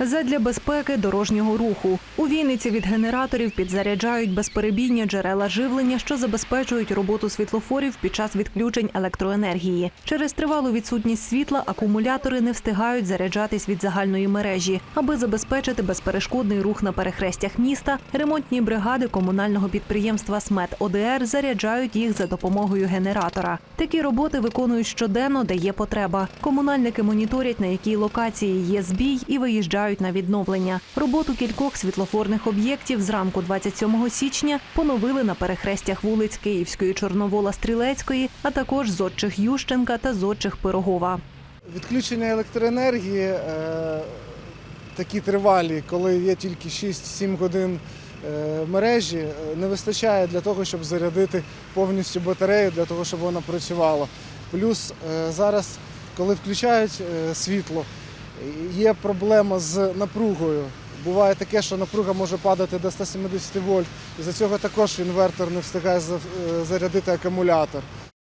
Задля безпеки дорожнього руху у Вінниці від генераторів підзаряджають безперебійні джерела живлення, що забезпечують роботу світлофорів під час відключень електроенергії. Через тривалу відсутність світла акумулятори не встигають заряджатись від загальної мережі. Аби забезпечити безперешкодний рух на перехрестях міста, ремонтні бригади комунального підприємства СМЕТ ОДР заряджають їх за допомогою генератора. Такі роботи виконують щоденно, де є потреба. Комунальники моніторять, на якій локації є збій і виїжджають на відновлення. Роботу кількох світлофорних об'єктів зранку 27 січня поновили на перехрестях вулиць Київської, Чорновола, Стрілецької, а також зодчих Ющенка та зодчих Пирогова. Відключення електроенергії е, такі тривалі, коли є тільки 6-7 годин е, мережі, е, не вистачає для того, щоб зарядити повністю батарею, для того, щоб вона працювала. Плюс зараз, коли включають світло, є проблема з напругою. Буває таке, що напруга може падати до 170 вольт, і за цього також інвертор не встигає е, зарядити акумулятор.